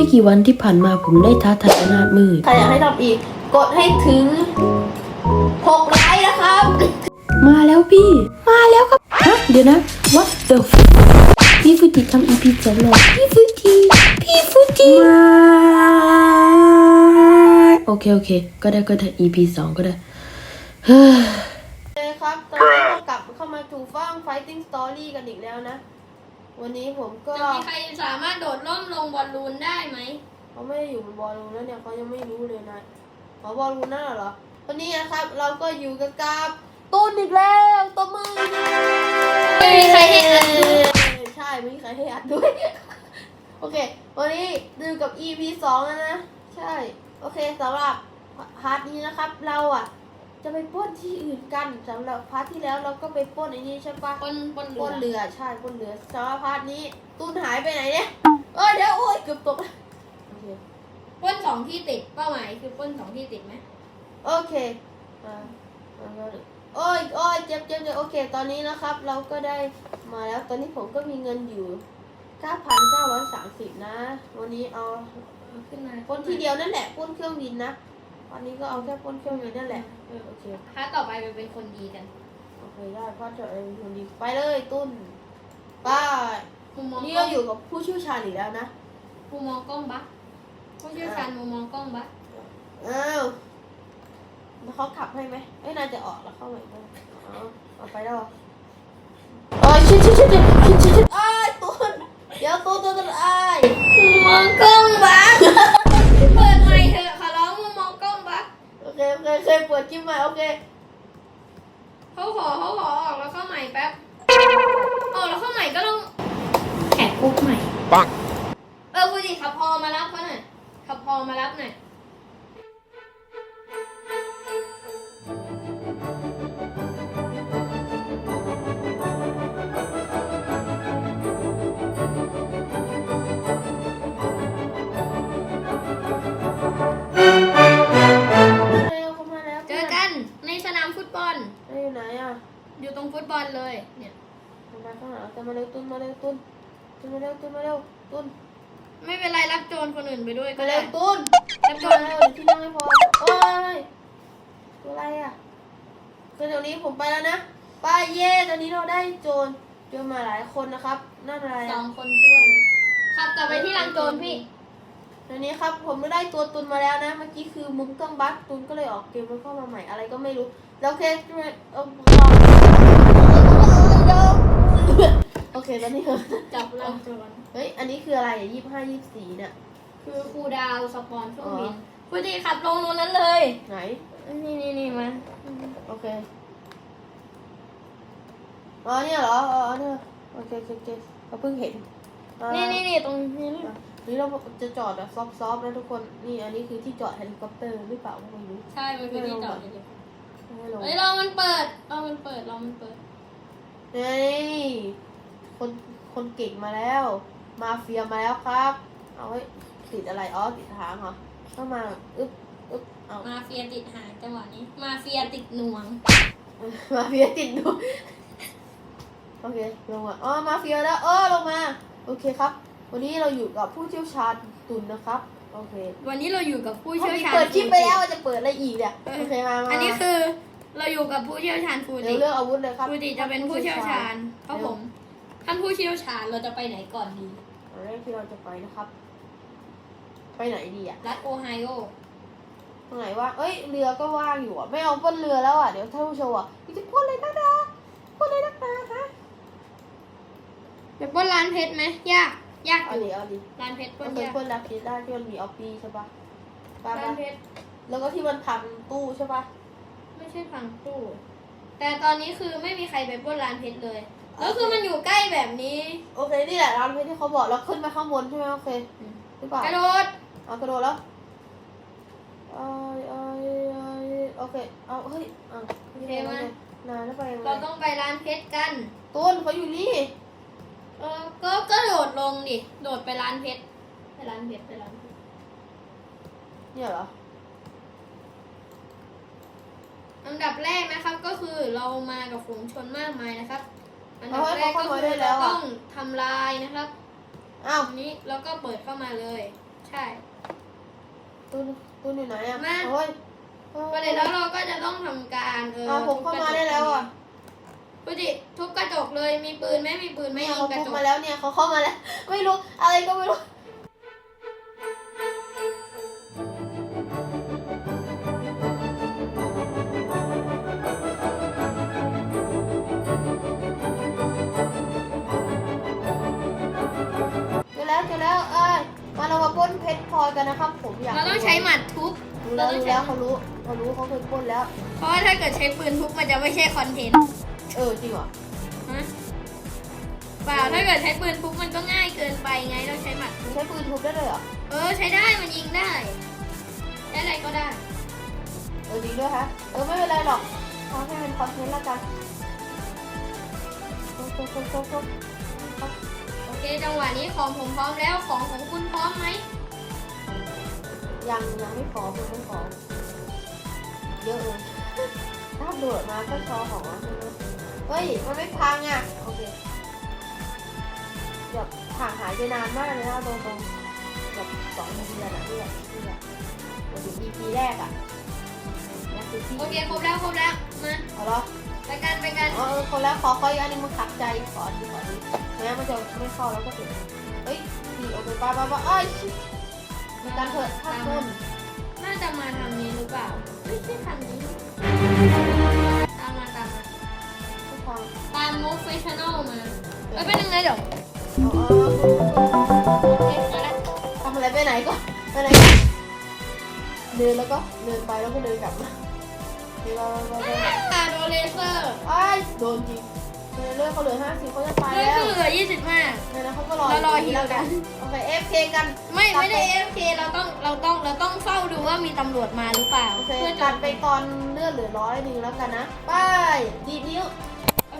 ไม่กี่วันที่ผ่านมาผมได้ท้าทายอนาถมืด ใครอยากให้ทำอีก กดให้ถึง6ไลค์นะครับ มาแล้วพี่ มาแล้วครับฮะเดี๋ยวนะ what the f พี่ฟูจิทำ EP สองแล้วพี่ฟูจิพี่ฟูจิมาโอเคโอเค ก็ได้ก็ได้ EP สองก็ได้เฮ้ย เลยครับตอนนี้ก็กลับเข้ามาถูฟัง Fighting Story กันอีกแล้วนะ วันนี้ผมก็จะมีใครสามารถโดดร่มลงบอลลูนได้ไหมเขาไม่ได้อยู่บนบอลลูนแล้วเนี่ยเขายังไม่รู้เลยนะขอบอลลูนนั่นเหรอวันนี้นะครับเราก็อยู่กันกับตูนอีกแล้วตัวมือไม่มีใครให้อัดด้วยใช่ไม่มีใครให้อัดด้วยโอเค วันนี้ดูกับ EP สองแล้วนะใช่ โอเคสำหรับพาร์ทนี้นะครับ เราอะ จะไปปล้นที่อื่นกันสำหรับพาร์ทที่แล้วเราก็ไปปล้นไอ้นี่ใช่ปะบนบนปล้นเรือเรือใช่ปล้นเรือสำหรับพาร์ทนี้ตูนหายไปไหนเนี่ยเอ้ยเดี๋ยวโอ้ยเกือบตกโอเคปล้นสองที่ติดเป้าหมายคือปล้นสองที่ติดไหมโอเคอ่าแล้วก็โอ้ยโอ้ยเจ็บเจ็บเจ็บโอเค ตอนนี้นะครับ เราก็ได้มาแล้วตอนนี้ผมก็มีเงินอยู่ 9,930 นะ วันนี้เอาขึ้นมาปล้นทีเดียวนั่นแหละปล้นเครื่องบินนะ วันนี้ก็เอาแค่ปล้นเครื่องบินนั่นแหละเออโอเคถ้าต่อไปไปเป็นคนดีกันโอเคได้พาดเถอะเออคนดีไปเลยตุ้นไปมุมมองนี่กล้เราองอยู่กับผู้เชี่ยวชาญอีกแล้วนะมุมมองกล้องบักผู้เชี่ยวชาญมุมมองกล้องบักอ้าวแล้วเขาขับให้ไหมเอ้ยนายจะออกแล้วเข้าใหม่ไหมอ๋อเอาไปแล้วเหรอเออชิดชิดชิดชิดชิดชิดชิดอ้ายตูนเดี๋ยวตูนตูนตูนอ้าย มุมมองกล้องบัก เคโอเคเคยเปิดคลิปใหม่โอเคเขาขอเขาขอออกแล้วเข้าใหม่แป๊บออกแล้วเข้าใหม่ก็ต้องแขกกุ๊กใหม่เออฟูจิขับพอมารับเขาหน่อยขับพอมารับหน่อย รงฟุตบอลเลยเนี่ยมาข้างหลังแต่มาเร็วตุ้นมาเร็วตุ้นตุ้นมาเร็วตุ้นมาเร็วตุ้นไม่เป็นไรรับโจรคนอื่นไปด้วยก็มาเร็ได้วตุ้นรับโจมารเร็วเดี๋ยวที่นั่งไม่พอโอ้ยตัวอะไรอะคือเดี๋ยวนี้ผมไปแล้วนะไปเย่ตอนนี้เราได้โจรโจรมาหลายคนนะครับนั่นอะไรสออะงคนท้วนขับกลับไปที่ลังโจรพี่ ตอนนี้ครับผมก็ได้ตัวตุนมาแล้วนะ เมื่อกี้คือมุมกล้องบัสตุนก็เลยออกเกมแล้วเข้ามาใหม่อะไรก็ไม่รู้ แล้วโอเคเออโอเคตอนนี้จับลังโจรเฮ้ย อันนี้คืออะไรอะยี่ห้ายี่สี่เนี่ยคือครูดาวสปอนช่วงบินอ๋อฟูจิขับลงตรงนั้นเลย ไหน นี่นี่นี่มา โอเค อ๋อเนี่ยเหรอ อ๋อเนี่ยโอเคโอเคโอเคเราเพิ่งเห็นอ่านี่นี่นี่ตรงนี้นี่เราจะจอดแบบซอฟๆนะทุกคน นี่อันนี้คือที่จอดเฮลิคอปเตอร์หรือเปล่าก็ไม่รู้ ใช่ มันคือที่จอดเลย ไม่ลงเฮ้ยรอมันเปิดรอมันเปิดรอมันเปิดนี่คนคนเก่งมาแล้ว มาเฟียมาแล้วครับ เอาไว้ติดอะไรอ๋อติดทางเหรอเข้ามาอึ๊บอึ๊บเอามาเฟียติดหางจังหวะนี้ มาเฟียติดหน่วง มาเฟียติดดูโอเคลงมาอ๋อมาเฟียแล้วเออลงมา โอเคครับ วันนี้เราอยู่กับผู้เชี่ยวชาญตุนนะครับ โอเควันนี้เราอยู่กับผู้ถ้าเชี่ยวมีชาญเปิดคลิปไปแล้วฟูจิจะเปิดอะไรอีกเนี่ยโอเคมามาอันนี้คือเราอยู่กับผู้เชี่ยวชาญฟูเดี๋จิยวเลือกอาวุธเลยครับฟูจิจะเป็นผู้เชี่ยวชาญครับผมท่านผู้เชี่ยวชาญเราจะไปไหนก่อนดีอันแรกที่เราจะไปนะครับ ไปไหนดีอะรัฐโอไฮโอตรงไหนว่าเอ้ยเรือก็ว่างอยู่อะไม่เอาปล้นเรือแล้วอะเดี๋ยวท่านผู้ชมอะนี่จะปล้นเลยนักหนาปล้นเลยนักหนาฮะไปปล้นร้านเพชรไหมยาก ยากเอาอดิยู่เอาดิร้านเพชรปล้มันนเคยยากปล้นลักคิดได้ที่มันมีออปปี้ใช่ปะปะร้านปะเพชรแล้วก็ที่มันพังตู้ใช่ปะไม่ใช่พังตู้ แต่ตอนนี้คือไม่มีใครไปปล้นร้านเพชรเลย แล้วคือมันอยู่ใกล้แบบนี้ โอเคนี่แหละร้านเพชรที่เขาบอกแล้วขึ้นไปข้างบนใช่ไหมโอเคอืม หรือเปล่ากระโดดเอากระโดดแล้วเอ้ยเอ้ยเอ้ยโอเคเอาเฮ้ยเอานานแล้วไปยังไงเราต้องไปร้านเพชรกันต้นเขาอยู่นี่ เออก็ก็โดดลงดิ โดดไปร้านเพชร ไปร้านเพชร ไปร้านเพชร เนี่ยเหรอ อันดับแรกนะครับก็คือเรามากับฝูงชนมากมายนะครับ อันดับเอาให้แรกเขาก็เข้ามาคืได้อแล้เราวอะต้องทำลายนะครับอ้าวอันนี้เราก็เปิดเข้ามาเลย ใช่ตูนตูนอยู่ไหนอะมาโอ้ยโอ้ประเด็นแล้วเราก็จะต้องทำการเอออะผมเข้ามาได้แล้วอะ พูจิทุบกระจกเลยมีปืนไหมมีปืนไหมเนี่ยยิเขางกระทุบจกมาแล้วเนี่ยเขาเข้ามาแล้ว ไม่รู้อะไรก็ไม่รู้เจอแล้วเจอแล้วเอ้ยมาเรามาปล้นเพชรพลอยกันนะครับผมอยากเราต้องใช้หมัดทุบ รู้แล้วรู้แล้วเขารู้เขารู้เขาเคยปล้นแล้ว เพราะว่าถ้าเกิดใช้ปืนทุบมันจะไม่ใช่คอนเทนต์เออจริงเหรอฮะเปล่าถ้าเกิดใช้ปืนทุบมันก็ง่ายเกินไปไงต้องใช้หมัดมันใช้ปืนทุบได้เลยเหรอ เออ ใช้ได้มันยิงได้ใช้อะไรก็ได้ เออดีด้วยฮะ เออไม่เป็นไรหรอกเอาให้เป็นคอนเทนต์ละกันโอ๊ะโอ๊ะโอ๊ะโอ๊ะโอ๊ะโอเคจังหวะนี้ของผมพร้อมแล้วของของคุณพร้อมไหมยังยังไม่พร้อมยังไม่พร้อมเยอะเลยถ้าโดดมาก็ชอของอะใช่ไหม เฮ้ย มันไม่พังอะ โอเคแบบห่างหายไปนานมากเลยนะตรงตรงๆแบบสองเดือนอะที่แบบที่แบบมาถึง EP แรกอะนั่นคือที่โอเคครบแล้วครบแล้วมาเอาเหรอไปกันไปกันอ๋อเออคนแล้วขอขออีกอันหนึงมันขัดใจขอดีขอดีไม่งั้นมันจะไม่เข้าแล้วก็ถึงเฮ้ยดีโอเคป้าป้าป้าเอ้ยชิมีการเถิดข้ามต้นน่าจะมาทางนี้หรือเปล่าไม่ใช่ทางนี้ ทุกคนตามโมเฟชั่นอลมาเอ้ยเป็นยังไงเดี๋ยวเอาเอาโอเคมาแล้วทำอะไรไปไหนก่อนไปไหนก่อนเดินแล้วก็เดินไปแล้วก็เดินกลับมาเดี๋ยวเราเราเราอ่าโดนเลเซอร์ไอ้ยโดนจริงเดินเลื่อนเขาเหลือห้าสิบเขาจะไปเลแล้วเซอร์เหลือยี่สิบห้า เนี่ยนะเขาก็รอเรารออฮิวกัน โอเคเอฟเคกัน ไม่ไม่ได้เอฟเคเราต้องเราต้องเราต้องเฝ้าดูว่ามีตำรวจมาหรือเปล่าโอเคเพื่อตัจะดไปก่อนเลื่อนเหลือร้อยหนึ่งแล้วกันนะ ไปดีดนิ้ว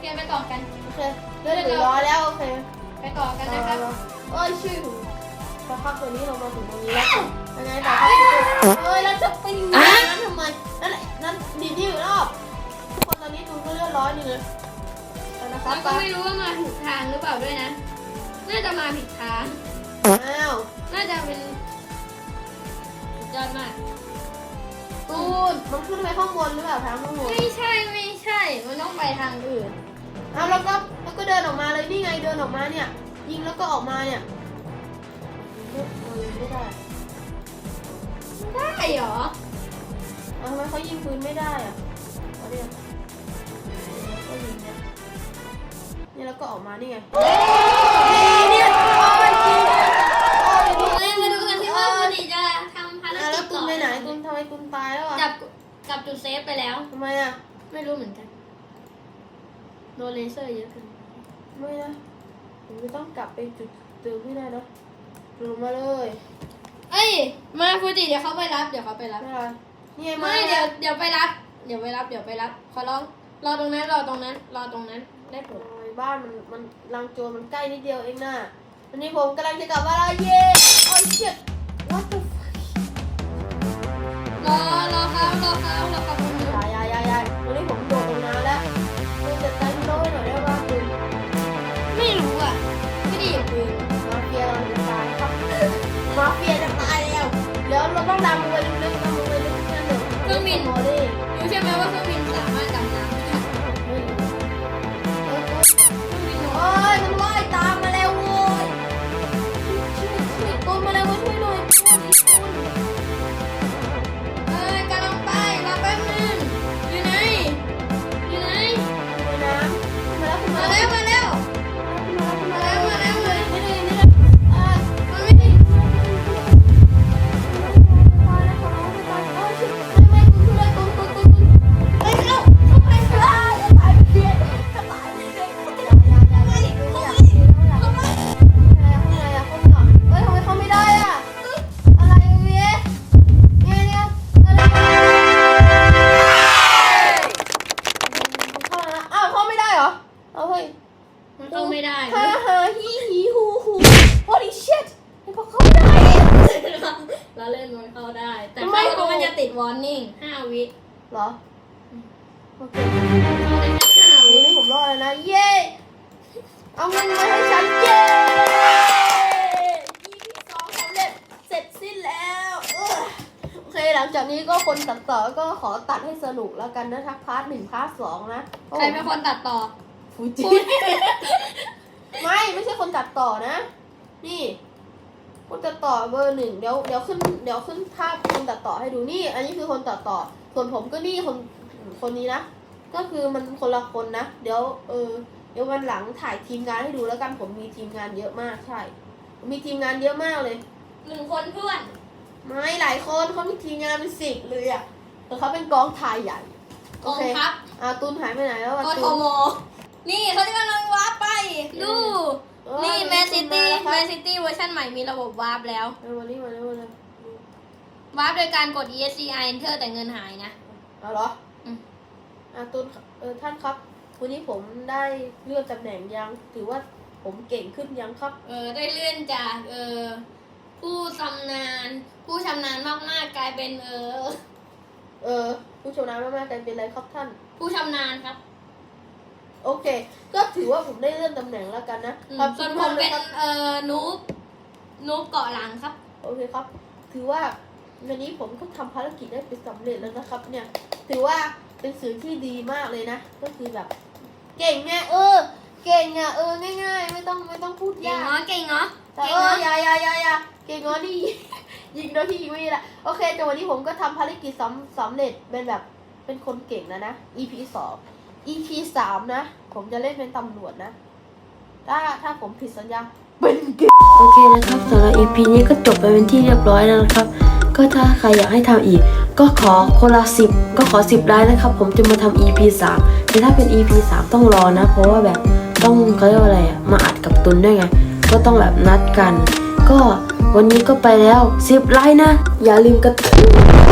โอเคไปต่อกัน โอเคเลื่อนเหลือร้อยแล้วโอเคไปต่อกันนะครับเอ้ยชื่อสักพักตัวนี้เรามาถึงตรงนี้แล้วยังไงต่อครับเอ้ยเราจะไปอยู่นั้นทำไมนั่นแหละนั่นดีดนิ้วอีกรอบทุกคนตอนนี้ตูนก็เลื่อนร้อยหนึ่งเลยเอานะครัแล้บวก็ไม่รู้ว่ามาถูกทางหรือเปล่าด้วยนะ น่าจะมาผิดทางอ้าวน่าจะเป็นสุดยอดมากตูนมันขึ้นไปข้างบนหรือเปล่าทางข้างบนไม่ใช่ไม่ใช่ มันต้องไปทางอื่น เอาแล้วก็แล้วก็เดินออกมาเลยนี่ไงเดินออกมาเนี่ย ยิงแล้วก็ออกมาเนี่ยเฮ้ยเอาเลยไม่ได้ได้เหรอเอาทำไมเขายิงปืนไม่ได้อะเอาเนี่ยก็ยิงเนี่ยนี่แล้วก็ออกมานี่ไงเนี่ยโอ้ยยิงโอ้ยยิงเอ้ยมาดูกันที่ว่าปกติจะทำภารอะกิแล้จวตุต่นอไปไหนตุนทำไมตุนตายแล้วอะจับกลับจุดเซฟไปแล้วทำไมอะไม่รู้เหมือนกัน โดนเลเซอร์เยอะเกินไม่นะผมจะต้องกลับไปจุดเดิมที่ได้นะลงมาเลย เอ้ย มาฟูจิเดี๋ยวเขาไปรับ เดี๋ยวเขาไปรับ ไม่เป็นไรนี่ไงมาไม่เดี๋ยวเดี๋ยวไปรับ เดี๋ยวไปรับ เดี๋ยวไปรับ ขอร้อง รอตรงนั้น รอตรงนั้น รอตรงนั้น ได้โปรด โอ้ยบ้านมันมันรังโจรมันใกล้นิดเดียวเองนะวันนี้ผมกำลังจะกลับบ้านแล้วเย้โอ้ยเจ็บ what the fuck รอ รอเขารอเขารอเขาตรงนี้ ยายายายายวันนี้ผม มาเฟียเราจะตายครับมาเฟียจะตายแล้วเดี๋ยวเราต้องดำลงไปลึกๆดำลงไปลึกๆนั่นเดี๋ยวเครื่องบินโมดิรู้ใช่ไหมว่าเครื่องบิน วันวินี้ผมรอดแล้วนะ เย้ เอาเงินมาให้ฉัน เย้ EP สองสำเร็จ เสร็จสิ้นหลังจากนี้ก็คนตัดต่อก็ขอตัดให้สนุกแล้วกันนะทักพาร์ทหนึ่งพาร์ทสองนะใครเป็นคนตัดต่อฟูจิ ไม่ ไม่ใช่คนตัดต่อนะ นี่ คนตัดต่อเบอร์หนึ่งเดี๋ยวเดี๋ยวขึ้น เดี๋ยวขึ้นภาพคนตัดต่อให้ดูนี่ อันนี้คือคนตัดต่อ ส่วนผมก็นี่คน คนนี้นะ ก็คือมันคนละคนนะ เดี๋ยวเออเดี๋ยววันหลังถ่ายทีมงานให้ดูแล้วกันผมมีทีมงานเยอะมากใช่ผมมีทีมงานเยอะมากเลย หนึ่งคนเพื่อน ไม่หลายคนเขามีทีมงานเป็นสิบเลยอะแต่เขาเป็นกองถ่ายใหญ่กโอองเคทัพอาตูนหายไปไหนแล้วอะกทตูนมนี่เขาจะกำลังวาร์ปไป ดูเออนี่แมนซิตี้มาแมแล้วนซิตี้เวอร์ชันใหม่มีระบบวาร์ปแล้วครับเอาวันนี้มาแล้วมาแล้ววาร์ปโดยการกด ESCI Enter แต่เงินหายนะเอาเหรอ อืมอาตูนเออท่านครับ วันนี้ผมได้เลื่อนตำแหน่งยัง ถือว่าผมเก่งขึ้นยังครับ เออได้เลื่อนจากเออผู้ชำนาญผู้ชำนาญมากๆกลายเป็นเออ เออ ผู้ชมน้ำมากๆกันเป็นไรครับท่าน ผู้ชำนาญครับ โอเค ก็ถือว่าผมได้เลื่อนตำแหน่งแล้วกันนะอืมครับส่วนทุกผท่ามนเป็นะนครับเอ่อนูบนูบเกาะหลังครับ โอเคครับ ถือว่าวันนี้ผมก็ทำภารกิจได้เป็นสำเร็จแล้วนะครับ เนี่ย ถือว่า เป็นสื่อที่ดีมากเลยนะ ก็คือแบบ เก่งไงเออ เก่งอะเออง่ายๆ ไม่ต้องไม่ต้องพูดเก่งยากเนาะเก่งเนาะแต่เก่งเออเนาะอย่าอย่าอย่าอย่าเก่งน้อยนี่ ยิงโดยที่ยิงไม่ได้ละโอเคแต่วันนี้ผมก็ทำภารกิจสำสำเร็จเป็นแบบเป็นคนเก่งแล้วนะ EP สอง EP สามนะ ผมจะเล่นเป็นตำรวจนะ ถ้าถ้าผมผิดสัญญาเป็นเกย์โอเคนะครับสำหรับ EP นี้ก็จบไปเป็นที่เรียบร้อยแล้วนะครับ ก็ถ้าใครอยากให้ทำอีก ก็ขอคนละสิบก็ขอสิบไลน์นะครับ ผมจะมาทำ EP 3แต่ถ้าเป็น EP 3ต้องรอนะ เพราะว่าแบบต้องเขาเรียกว่าอะไรอะมาอัดกับตุนด้วยไง ก็ต้องแบบนัดกัน ก็วันนี้ก็ไปแล้วสิบไลน์นะ อย่าลืมกระทืบ